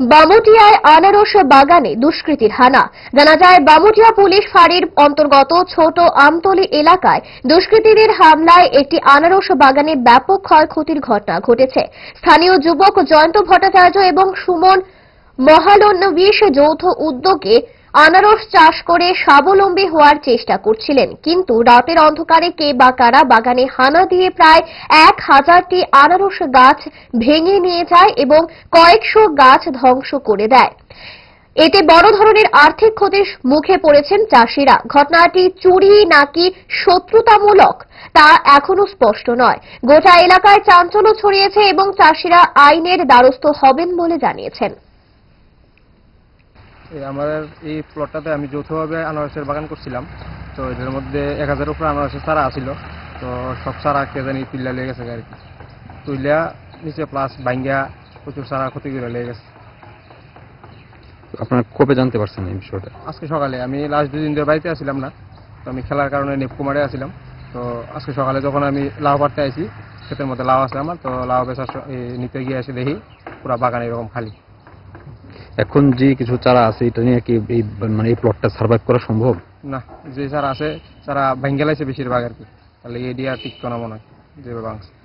বামুটিয়ায় আনারস বাগানে দুষ্কৃতির হানা। জানা যায়, বামুটিয়া পুলিশ ফাঁড়ির অন্তর্গত ছোট আমতলি এলাকায় দুষ্কৃতীদের হামলায় একটি আনারস বাগানে ব্যাপক ক্ষয়ক্ষতির ঘটনা ঘটেছে। স্থানীয় যুবক জয়ন্ত ভট্টাচার্য এবং সুমন মহালন্নবিশ যৌথ উদ্যোগে আনারস চাষ করে স্বাবলম্বী হওয়ার চেষ্টা করছিলেন, কিন্তু রাতের অন্ধকারে কে বা কারা বাগানে হানা দিয়ে প্রায় এক হাজারটি আনারস গাছ ভেঙে নিয়ে যায় এবং কয়েকশো গাছ ধ্বংস করে দেয়। এতে বড় ধরনের আর্থিক ক্ষতির মুখে পড়েছেন চাষিরা। ঘটনাটি চুরি নাকি শত্রুতামূলক তা এখনও স্পষ্ট নয়। গোটা এলাকায় চাঞ্চল্য ছড়িয়েছে এবং চাষিরা আইনের দ্বারস্থ হবেন বলে জানিয়েছেন। আমার এই প্লটটাতে আমি যৌথভাবে আনারসের বাগান করছিলাম। তো এদের মধ্যে এক হাজারের উপরে আনারসের চারা আছিল। তো সব চারা কে জানি তুইলা লেগে গেছে আর কি তুইলা নিচে প্লাস বাইঙ্গা প্রচুর চারা ক্ষতি করে লেগে গেছে। আপনার কবে জানতে পারছেন এই বিষয়টা? আজকে সকালে। আমি লাস্ট দুদিন ধরে বাড়িতে আসছিলাম না। তো আমি খেলার কারণে নেপকুমারে আসছিলাম তো আজকে সকালে যখন আমি লাউ পাড়তে আইছি ক্ষেতের মধ্যে লাউ আছে আমার তো লাউ বেচার এই নিতে গিয়ে এসে দেখি পুরো বাগান এরকম খালি। এখন যে কিছু চারা আছে, এটা নিয়ে কি এই মানে এই প্লটটা সার্ভাইভ করা সম্ভব? না, যে চারা আছে, চারা ভাঙ্গে লাইছে বেশিরভাগ আর কি। তাহলে এডিয়া টিকতো না মনে হয় যেভাবে